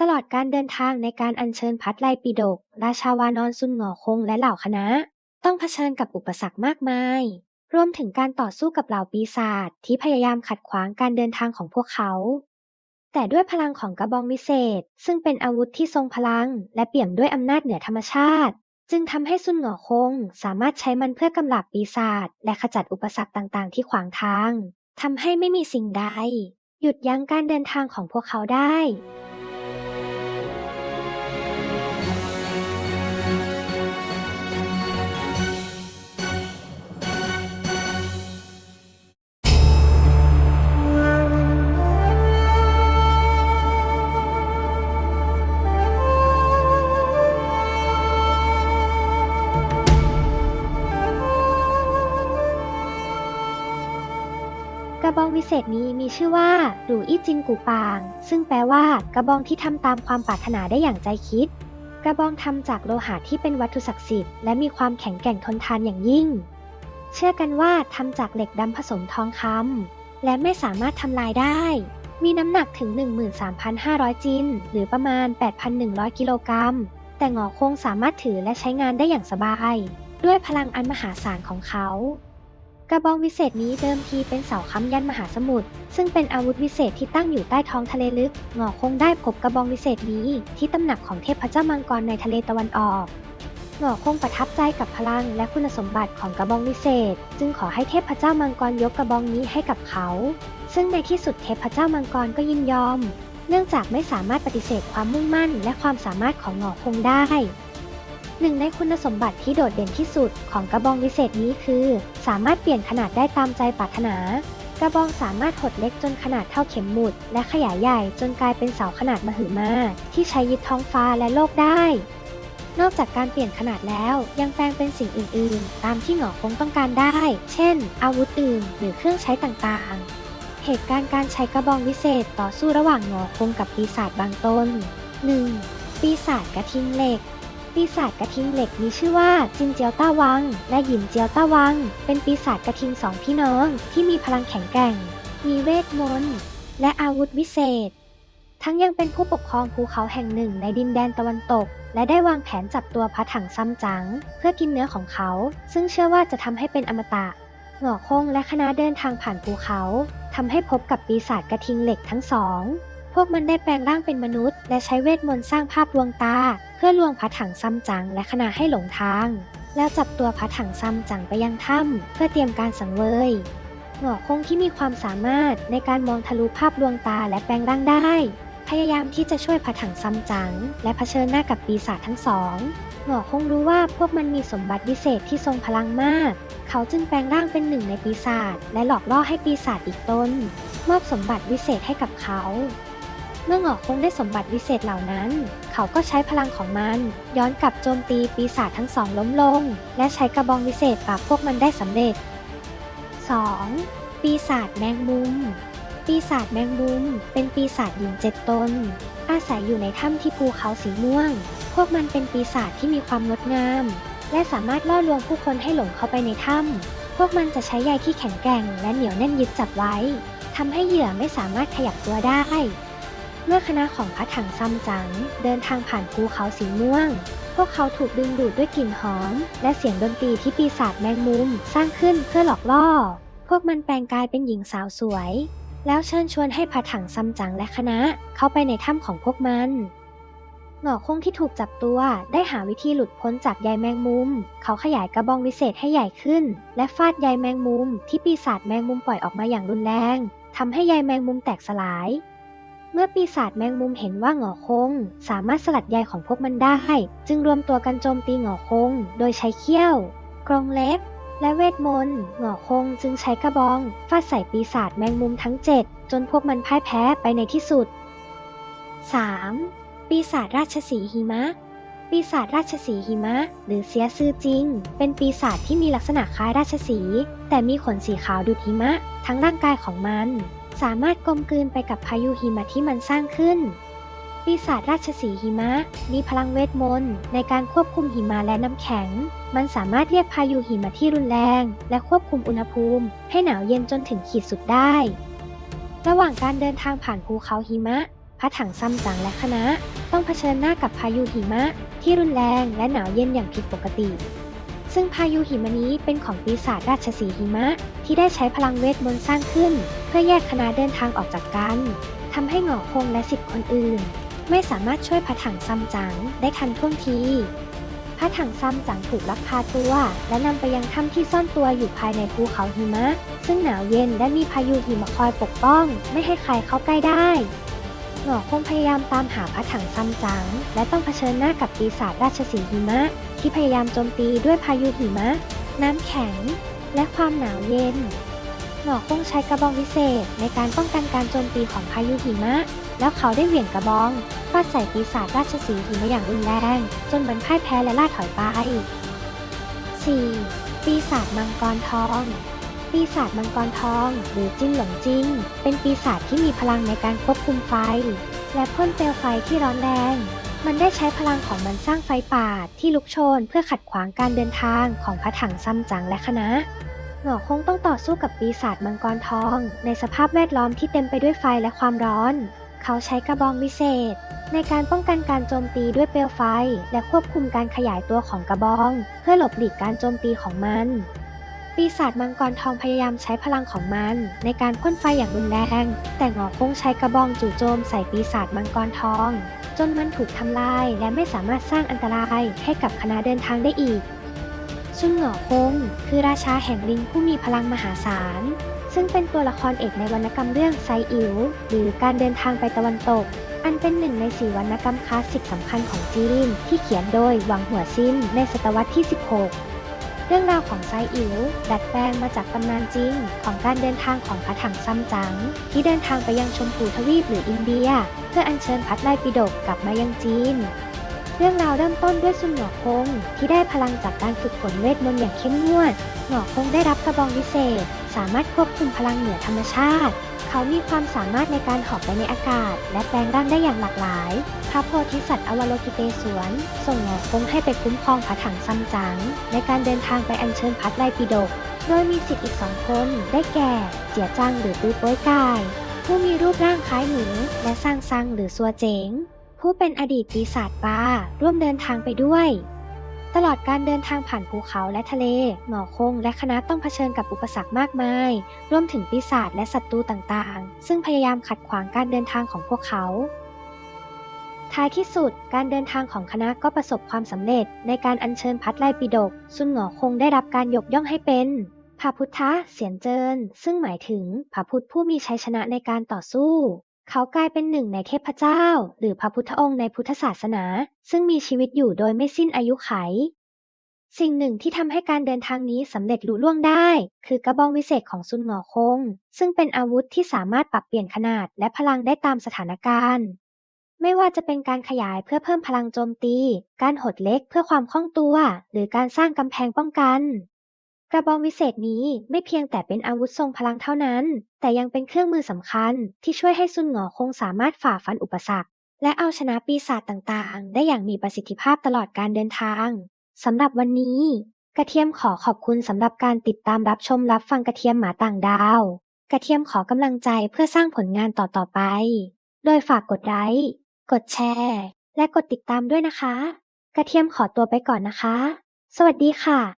ตลอดการเดินทางในการอัญเชิญพัดไลปิฎกราชาวานอนซุนหงอคงและเหล่าคณะ ต้องเผชิญกับอุปสรรคมากมาย รวมถึงการต่อสู้กับเหล่าปีศาจที่พยายามขัดขวางการเดินทางของพวกเขา แต่ด้วยพลังของกระบองวิเศษ ซึ่งเป็นอาวุธที่ทรงพลัง และเปี่ยมด้วยอำนาจเหนือธรรมชาติ จึงทำให้ซุนหงอคง สามารถใช้มันเพื่อกำราบปีศาจและขจัดอุปสรรคต่างๆ ที่ขวางทางทำให้ไม่มีสิ่งใด หยุดยั้งการเดินทางของพวกเขาได้ บองวิเศษนี้มีชื่อว่าหรูอี้จินกูปาง ซึ่งแปลว่ากระบองที่ทำตามความปรารถนาได้อย่างใจคิด กระบองทำจากโลหะที่เป็นวัตถุศักดิ์สิทธิ์และมีความแข็งแกร่งทนทานอย่างยิ่ง เชื่อกันว่าทำจากเหล็กดำผสมทองคำและไม่สามารถทำลายได้ มีน้ำหนักถึง 13,500 จิน หรือประมาณ 8,100 กิโลกรัม แต่หงอคงสามารถถือและใช้งานได้อย่างสบาย ด้วยพลังอันมหาศาลของเขา กระบองวิเศษนี้เดิมทีเป็นเสาค้ำยันมหาสมุทร ซึ่งเป็นอาวุธวิเศษที่ตั้งอยู่ใต้ท้องทะเลลึกหงอคงได้พบกระบองวิเศษนี้ที่ตำหนักของเทพเจ้ามังกรในทะเลตะวันออกหงอคงประทับใจกับพลังและคุณสมบัติของกระบองวิเศษ จึงขอให้เทพเจ้ามังกรยกกระบองนี้ให้กับเขา ซึ่งในที่สุดเทพเจ้ามังกรก็ยินยอม เนื่องจากไม่สามารถปฏิเสธความมุ่งมั่น และความสามารถของหงอคงได้ หนึ่งในคุณสมบัติที่โดดเด่นที่สุดของกระบองวิเศษนี้คือ สามารถเปลี่ยนขนาดได้ตามใจปรารถนา กระบองสามารถหดเล็กจนขนาดเท่าเข็มหมุด และขยายใหญ่จนกลายเป็นเสาขนาดมหึมาที่ใช้ยึดท้องฟ้าและโลกได้ นอกจากการเปลี่ยนขนาดแล้วยังแปลงเป็นสิ่งอื่น ๆ ตามที่หงอคงต้องการได้ เช่น อาวุธอื่น หรือเครื่องใช้ต่างๆเหตุการณ์การใช้กระบองวิเศษต่อสู้ระหว่างหงอคงกับปีศาจบางตน 1. ปีศาจกระทิงเหล็ก ปีศาจกระทิงเหล็กมีชื่อว่าจินเจียวต้าวัง และหยินเจียวต้าวัง เป็นปีศาจกระทิงสองพี่น้องที่มีพลังแข็งแกร่ง มีเวทมนต์และอาวุธวิเศษ ทั้งยังเป็นผู้ปกครองภูเขาแห่งหนึ่งในดินแดนตะวันตก และได้วางแผนจับตัวพระถังซัมจั๋งเพื่อกินเนื้อของเขา ซึ่งเชื่อว่าจะทำให้เป็นอมตะหงอคงและคณะเดินทางผ่านภูเขาทำให้พบกับปีศาจกระทิงเหล็กทั้งสอง พวกมันได้แปลงร่างเป็นมนุษย์ และใช้เวทมนต์สร้างภาพลวงตา เพื่อลวงพระถังซัมจั๋งและคณะให้หลงทาง แล้วจับตัวพระถังซัมจั๋งไปยังถ้ำเพื่อเตรียมการสังเวยหงอคงที่มีความสามารถในการมองทะลุภาพลวงตาและแปลงร่างได้ พยายามที่จะช่วยพระถังซัมจั๋งและเผชิญหน้ากับปีศาจทั้งสองหงอคงรู้ว่าพวกมันมีสมบัติวิเศษที่ทรงพลังมาก เขาจึงแปลงร่างเป็นหนึ่งในปีศาจและหลอกล่อให้ปีศาจอีกตนมอบสมบัติวิเศษให้กับเขา เมื่อหงอคงได้สมบัติวิเศษเหล่านั้น เขาก็ใช้พลังของมัน ย้อนกลับโจมตีปีศาจทั้งสองล้มลง และใช้กระบองวิเศษปราบพวกมันได้สำเร็จ 2. ปีศาจแมงมุม ปีศาจแมงมุม เป็นปีศาจหญิงเจ็ดตน อาศัยอยู่ในถ้ำที่ภูเขาสีม่วง พวกมันเป็นปีศาจที่มีความงดงาม และสามารถล่อลวงผู้คนให้หลงเข้าไปในถ้ำพวกมันจะใช้ใยที่แข็งแกร่ง และเหนียวแน่นยึดจับไว้ทำให้เหยื่อไม่สามารถขยับตัวได้ เมื่อคณะของพระถังซัมจั๋งเดินทางผ่านภูเขาสีม่วง พวกเขาถูกดึงดูดด้วยกลิ่นหอม และเสียงดนตรีที่ปีศาจแมงมุมสร้างขึ้นเพื่อหลอกล่อ พวกมันแปลงกายเป็นหญิงสาวสวย แล้วเชิญชวนให้พระถังซัมจั๋งและคณะเข้าไปในถ้ำของพวกมันหงอคงที่ถูกจับตัวได้หาวิธีหลุดพ้นจากใยแมงมุม เขาขยายกระบองวิเศษให้ใหญ่ขึ้น และฟาดใยแมงมุม ที่ปีศาจแมงมุมปล่อยออกมาอย่างรุนแรงทำให้ใยแมงมุมแตกสลาย เมื่อปีศาจแมงมุมเห็นว่าหงอคง สามารถสลัดใยของพวกมันได้ จึงรวมตัวกันโจมตีหงอคง โดยใช้เขี้ยว กรงเล็บ และเวทมนต์หงอคงจึงใช้กระบองฟาดใส่ปีศาจแมงมุมทั้ง7จนพวกมันพ่ายแพ้ไปในที่สุด 3. ปีศาจราชสีหิมะ ปีศาจราชสีหิมะ หรือเสียซื่อจริง เป็นปีศาจที่มีลักษณะคล้ายราชสี แต่มีขนสีขาวดุจหิมะ ทั้งร่างกายของมัน สามารถกลมกลืนไปกับพายุหิมะที่มันสร้างขึ้น ปีศาจราชสีหิมะ มีพลังเวทมนต์ในการควบคุมหิมะและน้ำแข็ง มันสามารถเรียกพายุหิมะที่รุนแรง และควบคุมอุณหภูมิ ให้หนาวเย็นจนถึงขีดสุดได้ ระหว่างการเดินทางผ่านภูเขาหิมะ พระถังซัมจั๋งและคณะ ต้องเผชิญหน้ากับพายุหิมะ ที่รุนแรงและหนาวเย็นอย่างผิดปกติ ซึ่งพายุหิมะนี้เป็นของปีศาจราชสีหิมะ ที่ได้ใช้พลังเวทมนต์สร้างขึ้น เพื่อแยกคณะเดินทางออกจากกันทำให้หงอคงและสิทธิ์คนอื่น ไม่สามารถช่วยพระถังซัมจั๋งได้ทันท่วงทีพระถังซัมจั๋งถูกลักพาตัว และนำไปยังถ้ำที่ซ่อนตัวอยู่ภายในภูเขาหิมะ ซึ่งหนาวเย็นและมีพายุหิมะคอยปกป้อง ไม่ให้ใครเข้าใกล้ได้ หงอคงพยายามตามหาพระถังซัมจั๋งและต้องเผชิญหน้ากับปีศาจราชสีห์หิมะ ที่พยายามโจมตีด้วยพายุหิมะ น้ำแข็ง และความหนาวเย็น หงอคงใช้กระบองวิเศษในการป้องกันการโจมตีของพายุหิมะ แล้วเขาได้เหวี่ยงกระบองฟาดใส่ปีศาจราชสีห์หิมะอย่างรุนแรงจนมันพ่ายแพ้และล่าถอยไป 4. ปีศาจมังกรทอง ปีศาจมังกรทอง หรือจิ้นหลงจิ้ง เป็นปีศาจที่มีพลังในการควบคุมไฟ และพ่นเปลวไฟที่ร้อนแรง มันได้ใช้พลังของมันสร้างไฟป่าที่ลุกโชนเพื่อขัดขวางการเดินทางของพระถังซัมจั๋งและคณะหงอคงต้องต่อสู้กับปีศาจมังกรทอง ในสภาพแวดล้อมที่เต็มไปด้วยไฟและความร้อน เขาใช้กระบองวิเศษ ในการป้องกันการโจมตีด้วยเปลวไฟ และควบคุมการขยายตัวของกระบอง เพื่อหลบหลีกการโจมตีของมัน ปีศาจมังกรทองพยายามใช้พลังของมัน ในการพ่นไฟอย่างรุนแรง แต่หงอคงใช้กระบองจู่โจมใส่ปีศาจมังกรทอง จนมันถูกทำลายและไม่สามารถสร้างอันตรายให้กับคณะเดินทางได้อีกซุนหงอคงคือราชาแห่งลิงผู้มีพลังมหาศาล ซึ่งเป็นตัวละครเอกในวรรณกรรมเรื่องไซอิ๋วหรือการเดินทางไปตะวันตก อันเป็นหนึ่งในสี่วรรณกรรมคลาสสิกสำคัญของจีนที่เขียนโดยหวังหัวซินในศตวรรษที่ 16 เรื่องราวของไซอิ๋วดัดแปลงมาจากตำนานจริง ของการเดินทางของพระถังซัมจั๋งที่เดินทางไปยังชมพูทวีปหรืออินเดีย เพื่ออัญเชิญพัดไล่ปิฎกกลับมายังจีน เรื่องราวเริ่มต้นด้วยซุนหงอคงที่ได้พลังจากการฝึกฝนเวทมนต์อย่างเข้มงวดหงอคงได้รับกระบองวิเศษ สามารถควบคุมพลังเหนือธรรมชาติ เขามีความสามารถในการหอบไปในอากาศ และแปลงร่างได้อย่างหลากหลาย พระโพธิสัตว์อวโลกิเตศวรส่งหงอคงให้ไปคุ้มครองพระถังซัมจั๋งในการเดินทางไปอัญเชิญพัดไลปิฎกโดยมีสิทธิ์อีกสองคนได้แก่ เจียจังหรือตื้อป้ยกาย ผู้มีรูปร่างคล้ายหนูและสร้างซังหรือซัวเจ๋งผู้เป็นอดีตปีศาจปลาร่วมเดินทางไปด้วย ตลอดการเดินทางผ่านภูเขาและทะเลหงอคงและคณะต้องเผชิญกับอุปสรรคมากมาย รวมถึงปีศาจและศัตรูต่างๆ ซึ่งพยายามขัดขวางการเดินทางของพวกเขา ท้ายที่สุด การเดินทางของคณะก็ประสบความสำเร็จ ในการอัญเชิญพัดไลปิฎกซุนหงอคงได้รับการยกย่องให้เป็นพระพุทธเสียนเจิน ซึ่งหมายถึงพระพุทธผู้มีชัยชนะในการต่อสู้ เขากลายเป็นหนึ่งในเทพเจ้า หรือพระพุทธองค์ในพุทธศาสนา ซึ่งมีชีวิตอยู่โดยไม่สิ้นอายุไข สิ่งหนึ่งที่ทำให้การเดินทางนี้สำเร็จลุล่วงได้ คือกระบองวิเศษของซุนหงอคง ซึ่งเป็นอาวุธที่สามารถปรับเปลี่ยนขนาดและพลังได้ตามสถานการณ์ ไม่ว่าจะเป็นการขยายเพื่อเพิ่มพลังโจมตี การหดเล็กเพื่อความคล่องตัว หรือการสร้างกำแพงป้องกัน กระบองวิเศษนี้ไม่เพียงแต่เป็นอาวุธทรงพลังเท่านั้น แต่ยังเป็นเครื่องมือสำคัญที่ช่วยให้ซุนหงอคงสามารถฝ่าฟันอุปสรรค และเอาชนะปีศาจต่างๆ ได้อย่างมีประสิทธิภาพตลอดการเดินทางสำหรับวันนี้ กระเทียมขอขอบคุณสำหรับการติดตามรับชมรับฟังกระเทียมหมาต่างดาว กระเทียมขอกำลังใจเพื่อสร้างผลงานต่อๆไป โดยฝากกดไลค์กดแชร์ และกดติดตามด้วยนะคะ กระเทียมขอตัวไปก่อนนะคะ สวัสดีค่ะ